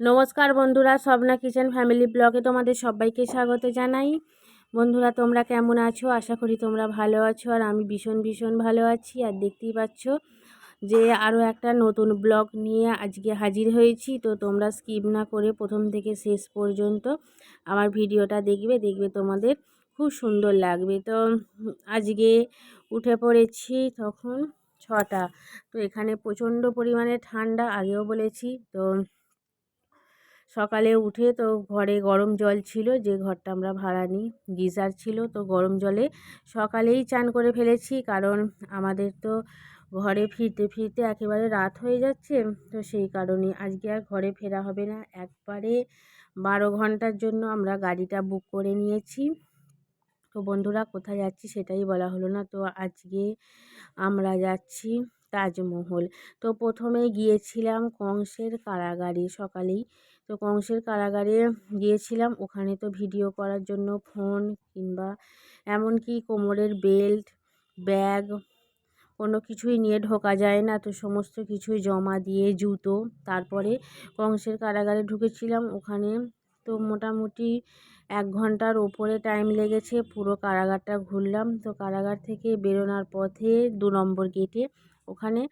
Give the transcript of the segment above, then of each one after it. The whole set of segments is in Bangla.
নমস্কার বন্ধুরা, স্বপ্না কিচেন ফ্যামিলি ব্লগে তোমাদের সবাইকে স্বাগত জানাই। বন্ধুরা, তোমরা কেমন আছো? আশা করি তোমরা ভালো আছো আর আমি ভীষণ ভীষণ ভালো আছি। আর দেখতেই পাচ্ছ যে আরও একটা নতুন ব্লগ নিয়ে আজকে হাজির হয়েছি। তো তোমরা স্কিপ না করে প্রথম থেকে শেষ পর্যন্ত আমার ভিডিওটা দেখবে দেখবে তোমাদের খুব সুন্দর লাগবে। তো আজকে উঠে পড়েছি তখন ছটা। তো এখানে প্রচণ্ড পরিমাণে ঠান্ডা, আগেও বলেছি। তো সকালে উঠে তো ঘরে গরম জল ছিল, যে ঘরটা আমরা ভাড়া নিই, গিজার ছিল, তো গরম জলে সকালেই চান করে ফেলেছি। কারণ আমাদের তো ঘরে ফিরতে ফিরতে একেবারে রাত হয়ে যাচ্ছে, তো সেই কারণে আজকে আর ঘরে ফেরা হবে না। একবারে বারো ঘণ্টার জন্য আমরা গাড়িটা বুক করে নিয়েছি। তো বন্ধুরা, কোথায় যাচ্ছি সেটাই বলা হলো না। তো আজকে আমরা যাচ্ছি তাজমহল। তো প্রথমে গিয়েছিলাম কংসের কারাগারে সকালেই। তো কংসের কারাগারে গিয়েছিলাম। ওখানে তো ভিডিও করার জন্য ফোন কিংবা এমনকি কোমরের বেল্ট, ব্যাগ, কোনো কিছুই নিয়ে ঢোকা যায় না। তো সমস্ত কিছুই জমা দিয়ে জুতো। তারপরে কংসের কারাগারে ঢুকেছিলাম। ওখানে তো মোটামুটি এক ঘণ্টার ওপরে টাইম লেগেছে। পুরো কারাগারটা ঘুরলাম। তো কারাগার থেকে বেরোনোর পথে দু নম্বর গেটে ওখানে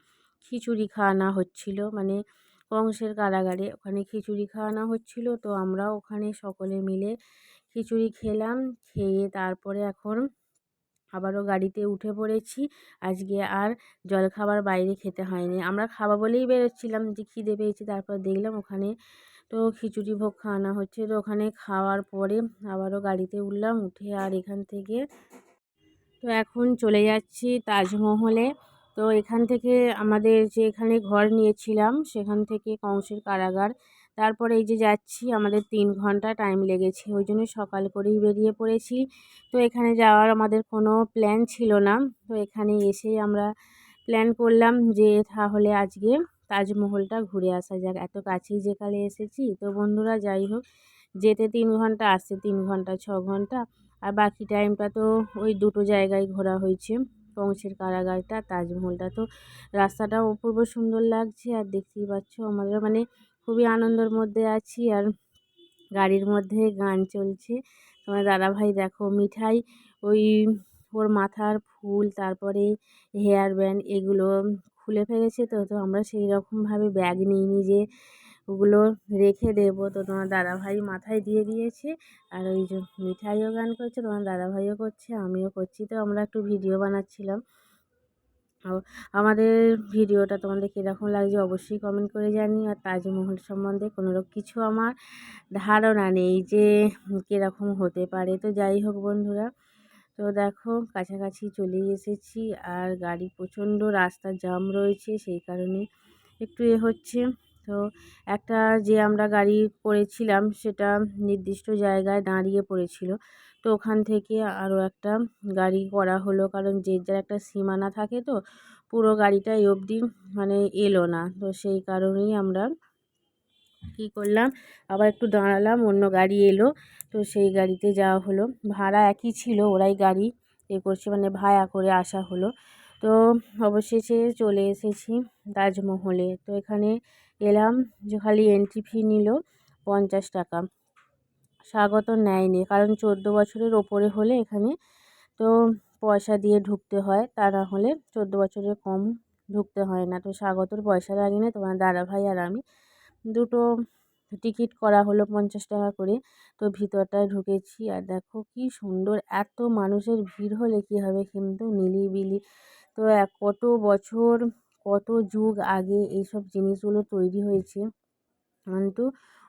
খিচুড়ি খাওয়ানো হচ্ছিল। মানে কংসের কারাগারে। ওখানে খিচুড়ি খাওয়ানো হচ্ছিল, তো আমরা ওখানে সকলে মিলে খিচুড়ি খেলাম, খেয়ে তারপরে এখন আবারও গাড়িতে উঠে পড়েছি। আজকে আর জলখাবার বাইরে খেতে হয়নি। আমরা খাব বলেই বেরোচ্ছিলাম, যে খিদে পেয়েছি তারপর দেখলাম ওখানে তো খিচুড়ি ভোগ খাওয়ানো হচ্ছে। তো ওখানে খাওয়ার পরে আবারও গাড়িতে উঠলাম, উঠে আর এখান থেকে তো এখন চলে যাচ্ছি তাজমহলে। তো এখান থেকে আমাদের যে এখানে ঘর নিয়েছিলাম, সেখান থেকে কংসের কারাগার। তারপরে এই যে যাচ্ছি, আমাদের তিন ঘণ্টা টাইম লেগেছে, ওই জন্য সকাল করেই বেরিয়ে পড়েছি। তো এখানে যাওয়ার আমাদের কোনো প্ল্যান ছিল না। তো এখানে এসেই আমরা প্ল্যান করলাম যে তাহলে আজকে তাজমহলটা ঘুরে আসা যাক। এত কাছেই যেকালে এসেছি। তো বন্ধুরা, যাই হোক, যেতে তিন ঘণ্টা, আসতে তিন ঘণ্টা, ছ ঘণ্টা, আর বাকি টাইমটা তো ওই দুটো জায়গায় ঘোরা হয়েছে। কংসের কারাগারটা, তাজমহলটা। তো রাস্তাটা অপূর্ব সুন্দর লাগছে আর দেখতেই পাচ্ছ আমাদের মানে খুবই আনন্দের মধ্যে আছি আর গাড়ির মধ্যে গান চলছে। তোমার দাদাভাই দেখো মিঠাই, ওই ওর মাথার ফুল, তারপরে হেয়ার ব্যান্ড এগুলো খুলে ফেলেছে তো তো আমরা সেই রকমভাবে ব্যাগ নিইনি যে ওগুলো রেখে দেবো। তো তোমার দাদাভাই মাথায় দিয়ে দিয়েছে। আর ওই যে মিঠাইও গান করছে, তোমার দাদাভাইও করছে, আমিও করছি। তো আমরা একটু ভিডিও বানাচ্ছিলাম। আমাদের ভিডিওটা তোমাদের কীরকম লাগছে অবশ্যই কমেন্ট করে জানি আর তাজমহল সম্বন্ধে কোনো কিছু আমার ধারণা নেই যে কীরকম হতে পারে। তো যাই হোক বন্ধুরা, তো দেখো কাছাকাছি চলে এসেছি। আর গাড়ি প্রচণ্ড রাস্তা জাম রয়েছে, সেই কারণে একটু এ হচ্ছে। তো একটা যে আমরা গাড়ি করেছিলাম সেটা নির্দিষ্ট জায়গায় দাঁড়িয়ে পড়েছিল। তো ওখান থেকে আরও একটা গাড়ি করা হলো কারণ যে যার একটা সীমানা থাকে তো পুরো গাড়িটা এই অবধি মানে এলো না। তো সেই কারণেই আমরা কী করলাম, আবার একটু দাঁড়ালাম, অন্য গাড়ি এলো। তো সেই গাড়িতে যাওয়া হলো। ভাড়া একই ছিল, ওরাই গাড়ি এ করছে মানে ভায়া করে আসা হলো। তো অবশেষে চলে এসেছি তাজমহলে। তো এখানে এলাম যে খালি এন্ট্রি ফি নিল পঞ্চাশ টাকা। স্বাগত নেয়নি, কারণ চোদ্দ বছরের ওপরে হলে এখানে তো পয়সা দিয়ে ঢুকতে হয়, তা না হলে চোদ্দ বছরের কম ঢুকতে হয় না। তো স্বাগতর পয়সা লাগে না তোমার দাদা ভাই আর আমি দুটো টিকিট করা হলো পঞ্চাশ টাকা করে, তো ভিতরটায় ঢুকেছি। আর দেখো কি সুন্দর, এত মানুষের ভিড় হলে কী হবে? কিন্তু নিলিবিলি। তো এক কত বছর কত যুগ আগে এইসব জিনিসগুলো তৈরি হয়েছে? কিন্তু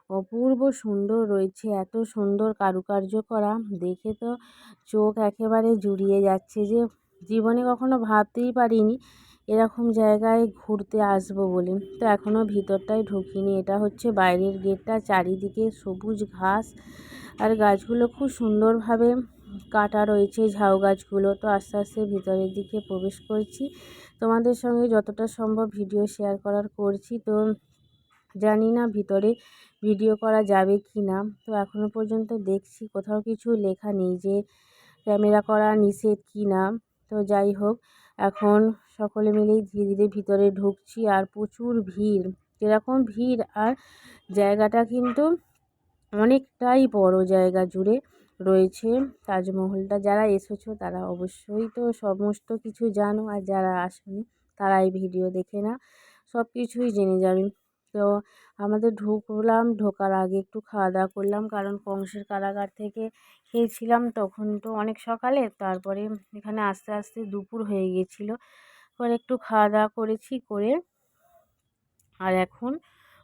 অপূর্ব সুন্দর রয়েছে, এত সুন্দর কারুকার্য করা। দেখে তো চোখ একেবারে জুড়িয়ে যাচ্ছে যে, জীবনে কখনো ভাবতেই পারিনি এরকম জায়গায় ঘুরতে আসব বলে। তো এখনও ভিতরটায় ঢুকিনি, এটা হচ্ছে বাইরের গেটটা, চারিদিকে সবুজ ঘাস আর গাছগুলো খুব সুন্দরভাবে কাটা রয়েছে ঝাউ গাছগুলো। তো আস্তে আস্তে ভিতরের দিকে প্রবেশ করছি। তোমাদের সঙ্গে যতটা সম্ভব ভিডিও শেয়ার করার করছি। তো জানি না ভিতরে ভিডিও করা যাবে কি না। তো এখনও পর্যন্ত দেখছি, কোথাও কিছু লেখা নেই যে ক্যামেরা করা নিষেধ কি না। তো যাই হোক, এখন সকলে মিলেই ধীরে ধীরে ভিতরে ঢুকছি আর প্রচুর ভিড়। কীরকম ভিড় আর জায়গাটা কিন্তু অনেকটাই বড় জায়গা জুড়ে। রয়েছে, তাজমহলটা যারা এসেছ তারা অবশ্যই তো সমস্ত কিছু জানো আর যারা আসেনি তারা এই ভিডিও দেখে না সব কিছুই জেনে যাবে। তো আমাদের ঢুকলাম, ঢোকার আগে একটু খাওয়া দাওয়া করলাম কারণ কংসের কারাগার থেকে খেয়েছিলাম তখন তো অনেক সকালে, তারপরে এখানে আস্তে আস্তে দুপুর হয়ে গিয়েছিল পরে একটু খাওয়া দাওয়া করেছি, করে আর এখন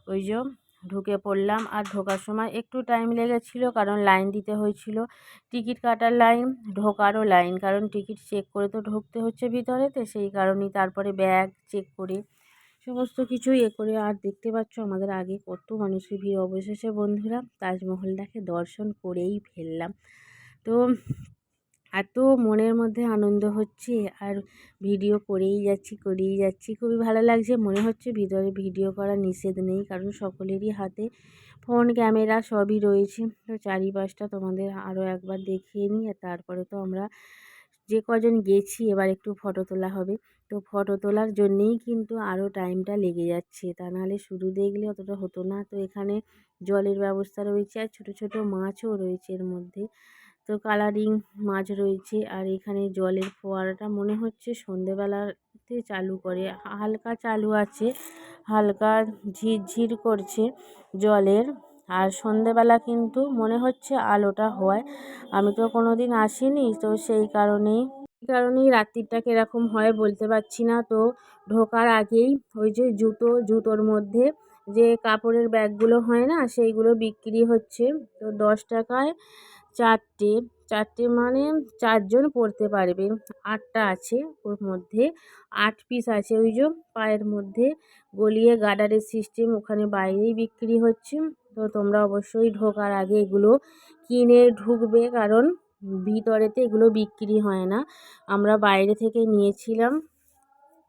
ওই যে ঢুকে পড়লাম আর ঢোকার সময় একটু টাইম লেগেছিলো কারণ লাইন দিতে হয়েছিল। টিকিট কাটার লাইন ঢোকারও লাইন কারণ টিকিট চেক করে তো ঢুকতে হচ্ছে ভিতরে, তো সেই কারণেই তারপরে ব্যাগ চেক করে। সমস্ত কিছু ইয়ে করে আর দেখতে পাচ্ছ আমাদের আগে কত মানুষের ভিড় অবশেষে বন্ধুরা, তাজমহলটাকে দর্শন করেই ফেললাম। তো এত মনের মধ্যে আনন্দ হচ্ছে আর ভিডিও করেই যাচ্ছি করেই যাচ্ছি। খুবই ভালো লাগছে। মনে হচ্ছে ভিতরে ভিডিও করা নিষেধ নেই, কারণ সকলেরই হাতে ফোন, ক্যামেরা সবই রয়েছে। তো চারিপাশটা তোমাদের আরও একবার দেখিয়ে নিই আর তারপরে তো আমরা যে কজন গেছি এবার একটু ফটো তোলা হবে। তো ফটো তোলার জন্যেই কিন্তু আরও টাইমটা লেগে যাচ্ছে। তা নাহলে শুধু দেখলে অতটা হতো না। তো এখানে জলের ব্যবস্থা রয়েছে আর ছোটো ছোটো মাছও রয়েছে এর মধ্যে। তো কালারিং মাছ রয়েছে আর এখানে জলের ফোয়ারাটা মনে হচ্ছে সন্ধেবেলাতে চালু করে। হালকা চালু আছে, হালকা ঝিরঝির করছে জলের আর সন্ধেবেলা কিন্তু মনে হচ্ছে আলোটা হয়। আমি তো কোনো দিন আসিনি, তো সেই কারণেই এই কারণেই রাত্রিটা কীরকম হয় বলতে পারছি না। তো ঢোকার আগেই ওই যে জুতো, জুতোর মধ্যে যে কাপড়ের ব্যাগগুলো হয় না, সেইগুলো বিক্রি হচ্ছে। তো দশ টাকায় চারটে চারটে মানে চারজন পরতে পারবে। আটটা আছে ওর মধ্যে, আট পিস আছে ওই যে পায়ের মধ্যে। গলিয়ে গার্ডারের সিস্টেম ওখানে বাইরেই বিক্রি হচ্ছে। তো তোমরা অবশ্যই ঢোকার আগে এগুলো কিনে ঢুকবে কারণ ভিতরেতে এগুলো বিক্রি হয় না। আমরা বাইরে থেকে নিয়েছিলাম।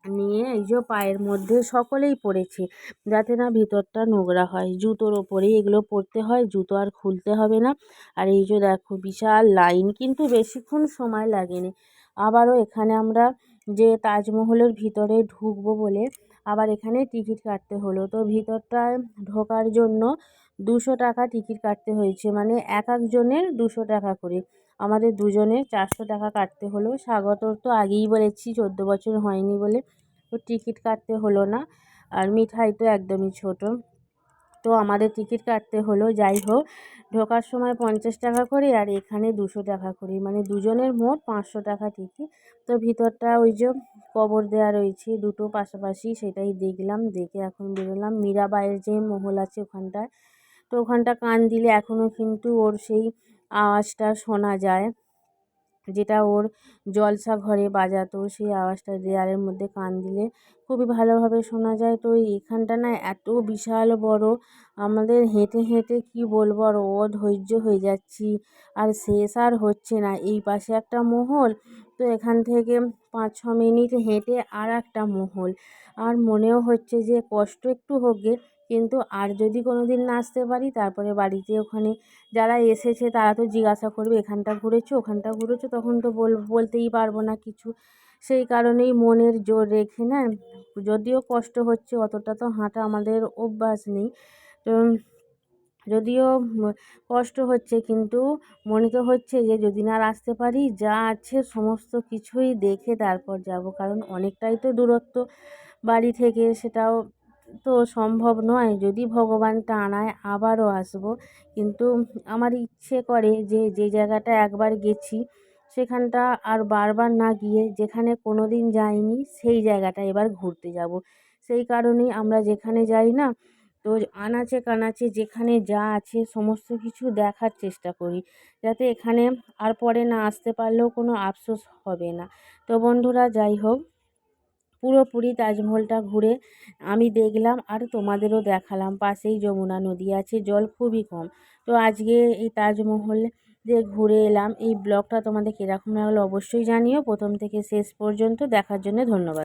নিয়ে এই যে পায়ের মধ্যে সকলেই পড়েছে, যাতে না ভিতরটা নোংরা হয়। জুতোর ওপরেই এগুলো পরতে হয়, জুতো আর খুলতে হবে না। আর এই যে দেখো, বিশাল লাইন, কিন্তু বেশিক্ষণ সময় লাগেনি। আবারও এখানে আমরা যে তাজমহলের ভিতরে ঢুকবো বলে আবার এখানে টিকিট কাটতে হলো। তো ভিতরটায় ঢোকার জন্য দুশো টাকা টিকিট কাটতে হয়েছে মানে এক একজনের দুশো টাকা করে। আমাদের দুজনের চারশো টাকা কাটতে হলো। স্বাগতর তো আগেই বলেছি, চোদ্দ বছর হয়নি বলে। তো টিকিট কাটতে হলো না, আর মিঠাই তো একদমই ছোট। তো আমাদের টিকিট কাটতে হলো, যাই হোক। ঢোকার সময় পঞ্চাশ টাকা করে আর এখানে দুশো টাকা করে। মানে দুজনের মোট পাঁচশো টাকা টিকিট। তো ভিতরটা ওই যে কবর দেওয়া রয়েছে, দুটো পাশাপাশি সেটাই দেখলাম, দেখে এখন বেরোলাম। মীরাবাইয়ের যে মহল আছে ওখানটায়। তো ওখানটা কান দিলে এখনও কিন্তু ওর সেই আওয়াজটা শোনা যায়। যেটা ওর জলসা ঘরে বাজাতো, সেই আওয়াজটা দেয়ালের মধ্যে কান দিলে খুবই ভালোভাবে শোনা যায়। তো এখানটা না এত বিশাল বড়, আমাদের হেঁটে হেঁটে কি বলব আর অধৈর্য হয়ে যাচ্ছি। আর শেষ আর হচ্ছে না, এই পাশে একটা মহল, তো এখান থেকে পাঁচ ছ মিনিট হেঁটে আর একটা মহল। আর মনেও হচ্ছে যে কষ্ট একটু হোক কিন্তু আর যদি কোনো দিন না আসতে পারি, তারপরে বাড়িতে ওখানে যারা এসেছে তারা তো জিজ্ঞাসা করবে, এখানটা ঘুরেছো, ওখানটা ঘুরেছো? তখন তো বলতেই পারব না কিছু। সেই কারণেই মনের জোর রেখে না, যদিও কষ্ট হচ্ছে, অতটা তো হাঁটা আমাদের অভ্যাস নেই। তো যদিও কষ্ট হচ্ছে, কিন্তু মনে তো হচ্ছে যে যদি না আসতে পারি, যা আছে সমস্ত কিছুই দেখে তারপর যাব। কারণ অনেকটাই তো দূরত্ব বাড়ি থেকে, সেটাও তো সম্ভব নয়। যদি ভগবান টানায় আবারও আসব। কিন্তু আমার ইচ্ছে করে যে যে জায়গাটা একবার গেছি, সেখানটা আর বারবার না গিয়ে যেখানে কোনো দিন যাইনি, সেই জায়গাটা এবার ঘুরতে যাব। সেই কারণেই আমরা যেখানে যাই না, তো আনাচে কানাচে যেখানে যা আছে সমস্ত কিছু দেখার চেষ্টা করি। যাতে এখানে আর পরে না আসতে পারলেও কোনো আফসোস হবে না। তো বন্ধুরা, যাই হোক পুরোপুরি তাজমহলটা ঘুরে আমি দেখলাম আর তোমাদেরও দেখালাম। পাশেই যমুনা নদী আছে, জল খুবই কম। তো আজকে এই তাজমহল যে ঘুরে এলাম, এই ব্লগটা তোমাদের কীরকম লাগল অবশ্যই জানিও। প্রথম থেকে শেষ পর্যন্ত দেখার জন্য ধন্যবাদ।